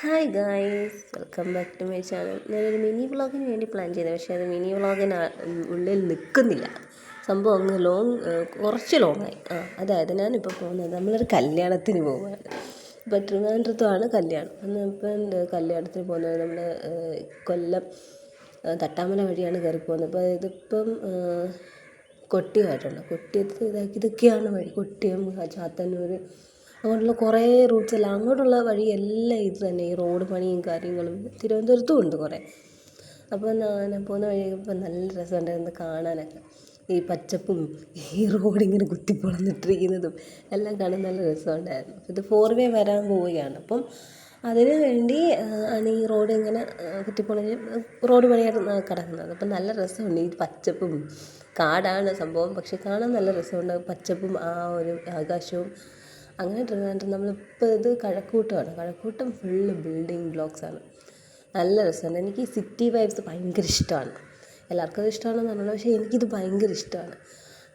Hi guys welcome back to my channel ഞാനൊരു mini വ്ളോഗിന് വേണ്ടി പ്ലാൻ ചെയ്തത്. പക്ഷേ അത് മിനി വ്ളോഗിന് ഉള്ളിൽ നിൽക്കുന്നില്ല സംഭവം അങ്ങ് ലോങ് കുറച്ച് ലോങ്ങായി ആ അതായത് ഞാനിപ്പോൾ പോകുന്നത് നമ്മളൊരു കല്യാണത്തിന് പോവുകയാണ്. ഇപ്പോൾ തിരുവനന്തപുരത്തുമാണ് കല്യാണം. അന്ന് ഇപ്പം കല്യാണത്തിന് പോകുന്നത് നമ്മൾ കൊല്ലം തട്ടാമല വഴിയാണ് കയറി പോകുന്നത്. അപ്പോൾ ഇതിപ്പം കൊട്ടിയമായിട്ടുണ്ട് കൊട്ടിയത്ത് ഇതാക്കി ഇതൊക്കെയാണ് വഴി. കൊട്ടിയം ചാത്തന്നൂർ അങ്ങോട്ടുള്ള കുറേ റൂട്ട്സ് എല്ലാം അങ്ങോട്ടുള്ള വഴി എല്ലാം ഇത് തന്നെ ഈ റോഡ് പണിയും കാര്യങ്ങളും. തിരുവനന്തപുരത്തും ഉണ്ട് കുറേ. അപ്പോൾ ഞാൻ പോകുന്ന വഴി ഇപ്പം നല്ല രസമുണ്ടായിരുന്നു കാണാനൊക്കെ. ഈ പച്ചപ്പും ഈ റോഡ് ഇങ്ങനെ കുത്തിപ്പൊളന്നിട്ടിരിക്കുന്നതും എല്ലാം കാണാൻ നല്ല രസമുണ്ടായിരുന്നു. ഇത് ഫോർ വേ വരാൻ പോവുകയാണ്. അപ്പം അതിന് വേണ്ടി ആണ് ഈ റോഡ് ഇങ്ങനെ കുത്തിപ്പൊളിഞ്ഞ് റോഡ് പണിയായിട്ട് കിടക്കുന്നത്. അപ്പം നല്ല രസമുണ്ട്. ഈ പച്ചപ്പും കാടാണ് സംഭവം. പക്ഷെ കാണാൻ നല്ല രസമുണ്ട്. പച്ചപ്പും ആ ഒരു ആകാശവും അങ്ങനെ ട്രിവാൻഡ്രം നമ്മളിപ്പോൾ ഇത് കഴക്കൂട്ടമാണ്. കഴക്കൂട്ടം ഫുള്ള് ബിൽഡിംഗ് ബ്ലോക്സ് ആണ്. നല്ല രസമുണ്ട്. എനിക്ക് സിറ്റി വൈബ്സ് ഭയങ്കര ഇഷ്ടമാണ്. എല്ലാവർക്കും അത് ഇഷ്ടമാണെന്ന് പറഞ്ഞത് പക്ഷേ എനിക്കിത് ഭയങ്കര ഇഷ്ടമാണ്.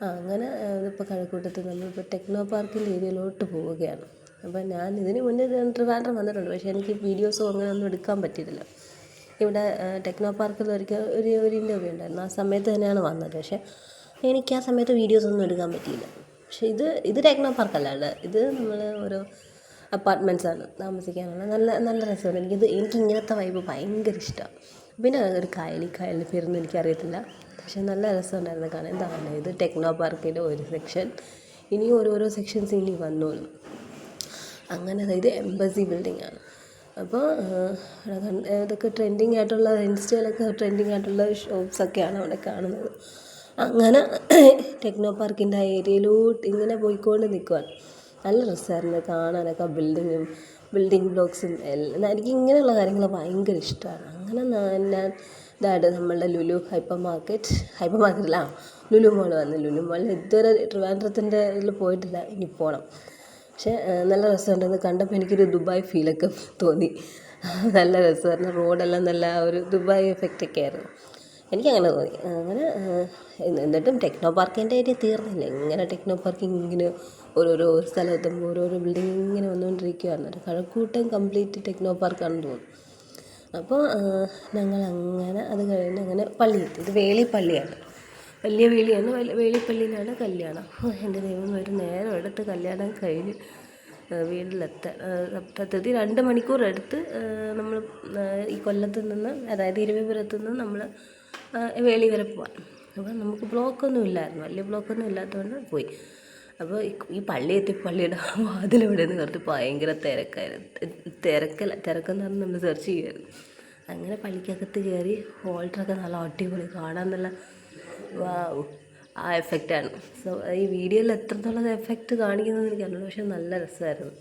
ആ അങ്ങനെ ഇപ്പോൾ കഴക്കൂട്ടത്ത് നമ്മളിപ്പോൾ ടെക്നോ പാർക്കിന്റെ ഏരിയയിലോട്ട് പോവുകയാണ്. അപ്പോൾ ഞാൻ ഇതിന് മുന്നേ ട്രിവാൻഡ്രം വന്നിട്ടുണ്ട്. പക്ഷേ എനിക്ക് വീഡിയോസോ അങ്ങനെ ഒന്നും എടുക്കാൻ പറ്റിയിട്ടില്ല. ഇവിടെ ടെക്നോ പാർക്കിൽ ഒരിക്കൽ ഒരു ഒരു ഇന്റർവ്യൂ ഉണ്ടായിരുന്നു. ആ സമയത്ത് തന്നെയാണ് വന്നത്. പക്ഷേ എനിക്ക് ആ സമയത്ത് വീഡിയോസ് ഒന്നും എടുക്കാൻ പറ്റിയില്ല. പക്ഷേ ഇത് ഇത് ടെക്നോ പാർക്കല്ല ഇത് നമ്മൾ ഒരു അപ്പാർട്ട്മെന്റ്സാണ് താമസിക്കാനുള്ള. നല്ല നല്ല രസമാണ്. എനിക്കിത് എനിക്ക് ഇങ്ങനത്തെ വൈബ് ഭയങ്കര ഇഷ്ടമാണ് പിന്നെ ഒരു കായലി കായലിന്റെ പേരൊന്നും എനിക്കറിയത്തില്ല. പക്ഷേ നല്ല രസമുണ്ടായിരുന്നു കാണാൻ. എന്താണ് ഇത് ടെക്നോ പാർക്കിന്റെ ഒരു സെക്ഷൻ ഇനി ഓരോരോ സെക്ഷൻസ് ഇനി വന്നോളും. അങ്ങനെ ഇത് എംബസി ബിൽഡിംഗ് ആണ്. അപ്പോൾ ഇതൊക്കെ ട്രെൻഡിങ് ആയിട്ടുള്ള ഇൻസ്റ്റയിലൊക്കെ ട്രെൻഡിങ് ആയിട്ടുള്ള ഷോപ്സൊക്കെയാണ് അവിടെ കാണുന്നത്. അങ്ങനെ ടെക്നോ പാർക്കിന്റെ ആ ഏരിയയിലോട്ട് ഇങ്ങനെ പോയിക്കൊണ്ട് നിൽക്കുവാണ് നല്ല രസമായിരുന്നു കാണാനൊക്കെ ബിൽഡിങ്ങും ബിൽഡിംഗ് ബ്ലോക്സും എല്ലാം. എനിക്ക് ഇങ്ങനെയുള്ള കാര്യങ്ങൾ ഭയങ്കര ഇഷ്ടമാണ്. അങ്ങനെ ഞാൻ ഇതായിട്ട് നമ്മളുടെ ലുലു ഹൈപ്പർ മാർക്കറ്റ് ഹൈപ്പർ മാർക്കറ്റില്ല ലുലു മോൾ വന്നു. ലുലു മോളിൽ ഇതുവരെ ട്രിവാൻഡ്രത്തിന്റെ ഇതിൽ പോയിട്ടില്ല ഇനി പോകണം പക്ഷേ നല്ല രസമുണ്ടെന്ന് കണ്ടപ്പോൾ എനിക്കൊരു ദുബായ് ഫീലൊക്കെ തോന്നി. നല്ല രസമായിരുന്നു. റോഡെല്ലാം നല്ല ഒരു ദുബായ് എഫക്റ്റൊക്കെ ആയിരുന്നു. എനിക്കങ്ങനെ തോന്നി. അങ്ങനെ എന്നിട്ടും ടെക്നോ പാർക്കിന്റെ ഏരിയ തീർന്നില്ല. ഇങ്ങനെ ടെക്നോ പാർക്ക് ഇങ്ങനെ ഓരോരോ സ്ഥലത്തും ഓരോരോ ബിൽഡിംഗ് ഇങ്ങനെ വന്നുകൊണ്ടിരിക്കുകയാണ് ഒരു കഴക്കൂട്ടം കംപ്ലീറ്റ് ടെക്നോ പാർക്കാണെന്ന് തോന്നുന്നു. അപ്പോൾ ഞങ്ങൾ അങ്ങനെ അത് കഴിഞ്ഞ് അങ്ങനെ പള്ളിയെത്തി ഇത് വേളി പള്ളിയാണ്. വലിയ വേളിയാണ്. വേളിപ്പള്ളിയിലാണ് കല്യാണം. എന്റെ ദൈവം ഒരു നേരം എടുത്ത് കല്യാണം കഴിഞ്ഞ് വീട്ടിലെത്താൻ സത്യത്തിൽ രണ്ട് മണിക്കൂർ എടുത്ത് നമ്മൾ ഈ കൊല്ലത്ത് നിന്ന് അതായത് ഇരുവിപുരത്ത് നിന്ന് നമ്മൾ വേളി വരെ പോകാൻ അപ്പോൾ നമുക്ക് ബ്ലോക്കൊന്നും ഇല്ലായിരുന്നു. വലിയ ബ്ലോക്കൊന്നും ഇല്ലാത്തതുകൊണ്ട് പോയി. അപ്പോൾ ഈ പള്ളി എത്തി പള്ളിയുടെ വാതിലവിടെ നിന്ന് കുറച്ച് ഭയങ്കര തിരക്കായിരുന്നു. തിരക്കല്ല തിരക്കെന്ന് പറഞ്ഞ് നമ്മൾ സെർച്ച് ചെയ്യുമായിരുന്നു അങ്ങനെ പള്ളിക്കകത്ത് കയറി ഹോൾട്ടറൊക്കെ നല്ല അടിപൊളി കാണാൻ നല്ല വാവ് ആ എഫക്റ്റാണ് സോ ഈ വീഡിയോയിൽ എത്രത്തോളം എഫക്റ്റ് കാണിക്കുന്നതെന്ന് എനിക്കറിയില്ല പക്ഷെ നല്ല രസമായിരുന്നു.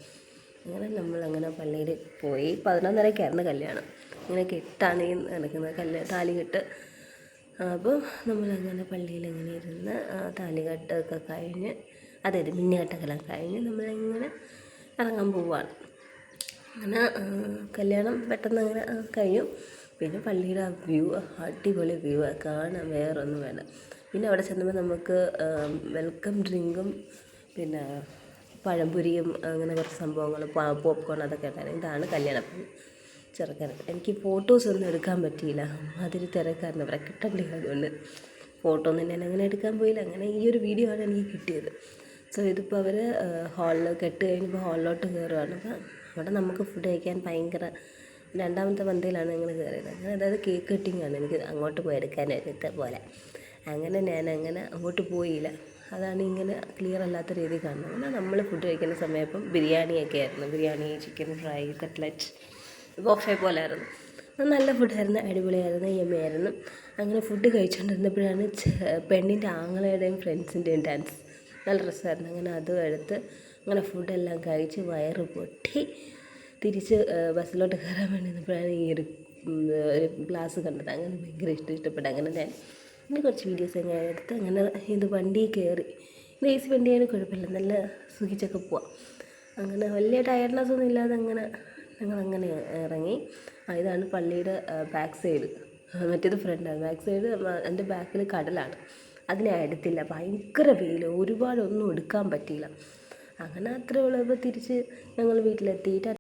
അങ്ങനെ നമ്മൾ അങ്ങനെ പള്ളിയിൽ പോയി. പതിനൊന്നരക്കായിരുന്നു കല്യാണം. ഇങ്ങനെ കെട്ടാണ് ഈ നടക്കുന്നത് കല്യാണം താലികെട്ട് അപ്പോൾ നമ്മളങ്ങനെ പള്ളിയിൽ ഇങ്ങനെ ഇരുന്ന് താലികെട്ടൊക്കെ കഴിഞ്ഞ് അതായത് മിന്നുകെട്ടൊക്കെല്ലാം കഴിഞ്ഞ് നമ്മളിങ്ങനെ ഇറങ്ങാൻ പോവുകയാണ് അങ്ങനെ കല്യാണം പെട്ടെന്ന് അങ്ങനെ കഴിയും. പിന്നെ പള്ളിയുടെ ആ വ്യൂ അടിപൊളി വ്യൂ കാണാൻ വേറൊന്നും വേണ്ട. പിന്നെ അവിടെ ചെന്നപ്പോൾ നമുക്ക് വെൽക്കം ഡ്രിങ്കും പിന്നെ പഴംപൊരിയും അങ്ങനെ കുറച്ച് സംഭവങ്ങൾ പോപ്കോൺ അതൊക്കെ ഉണ്ടായിരുന്നു. ഇതാണ് കല്യാണം. ചെറുക്കൻ എനിക്ക് ഫോട്ടോസ് ഒന്നും എടുക്കാൻ പറ്റിയില്ല. അതിൽ തിരക്കായിരുന്നു. അവരെ കിട്ടണ്ടേ അതുകൊണ്ട് ഫോട്ടോ ഒന്നും ഞാൻ അങ്ങനെ എടുക്കാൻ പോയില്ല. അങ്ങനെ ഈ ഒരു വീഡിയോ ആണ് എനിക്ക് കിട്ടിയത്. സോ ഇതിപ്പോൾ അവർ ഹാളിൽ കെട്ട് കഴിഞ്ഞപ്പോൾ ഹാളിലോട്ട് കയറുകയാണ് അപ്പം അവിടെ നമുക്ക് ഫുഡ് കഴിക്കാൻ ഭയങ്കര രണ്ടാമത്തെ പന്തിയിലാണ് ഞങ്ങൾ കയറിയത് അങ്ങനെ അതായത് കേക്ക് കട്ടിങ് ആണ്. എനിക്ക് അങ്ങോട്ട് പോയി എടുക്കാനായിട്ട് പോലെ. അങ്ങനെ ഞാൻ അങ്ങനെ അങ്ങോട്ട് പോയില്ല. അതാണ് ഇങ്ങനെ ക്ലിയർ അല്ലാത്ത രീതിയിൽ കാണുന്നത്. അങ്ങനെ നമ്മൾ ഫുഡ് കഴിക്കുന്ന സമയപ്പം ബിരിയാണിയൊക്കെ ആയിരുന്നു. Biryani chicken fry cutlet buffet പോലായിരുന്നു. നല്ല ഫുഡായിരുന്നു അടിപൊളിയായിരുന്നു യമ്മയായിരുന്നു. അങ്ങനെ ഫുഡ് കഴിച്ചുകൊണ്ടിരുന്നപ്പോഴാണ് പെണ്ണിന്റെ ആങ്ങളയുടെയും ഫ്രണ്ട്സിന്റെയും ഡാൻസ് നല്ല രസമായിരുന്നു. അങ്ങനെ അതും എടുത്ത് അങ്ങനെ ഫുഡെല്ലാം കഴിച്ച് വയറ് പൊട്ടി തിരിച്ച് ബസ്സിലോട്ട് കയറാൻ വേണ്ടി നിന്നപ്പോഴാണ് ഈ ഒരു ഒരു ഗ്ലാസ് കണ്ടത്. അങ്ങനെ ഭയങ്കര ഇഷ്ടം ഇഷ്ടപ്പെട്ടു. അങ്ങനെ ഞാൻ അങ്ങനെ കുറച്ച് വീഡിയോസ് അങ്ങനെ എടുത്ത് അങ്ങനെ ഇത് വണ്ടി കയറി. ഇത് ഏ സി വണ്ടിയാണ് കുഴപ്പമില്ല. നല്ല സുഖിച്ചൊക്കെ പോവാം. അങ്ങനെ വലിയ ടയർനെസ് ഒന്നും ഇല്ലാതെ അങ്ങനെ ഞങ്ങളങ്ങനെ ഇറങ്ങി. ഇതാണ് പള്ളിയുടെ ബാക്ക് സൈഡ് മറ്റേത് ഫ്രണ്ടാണ് ബാക്ക് സൈഡ് എന്റെ ബാക്കിൽ കടലാണ്. അതിനെ എടുത്തില്ല. ഭയങ്കര വെയിൽ ഒരുപാടൊന്നും എടുക്കാൻ പറ്റിയില്ല. അങ്ങനെ അത്രേ ഉള്ളൂ. അപ്പോൾ തിരിച്ച് ഞങ്ങൾ വീട്ടിലെത്തി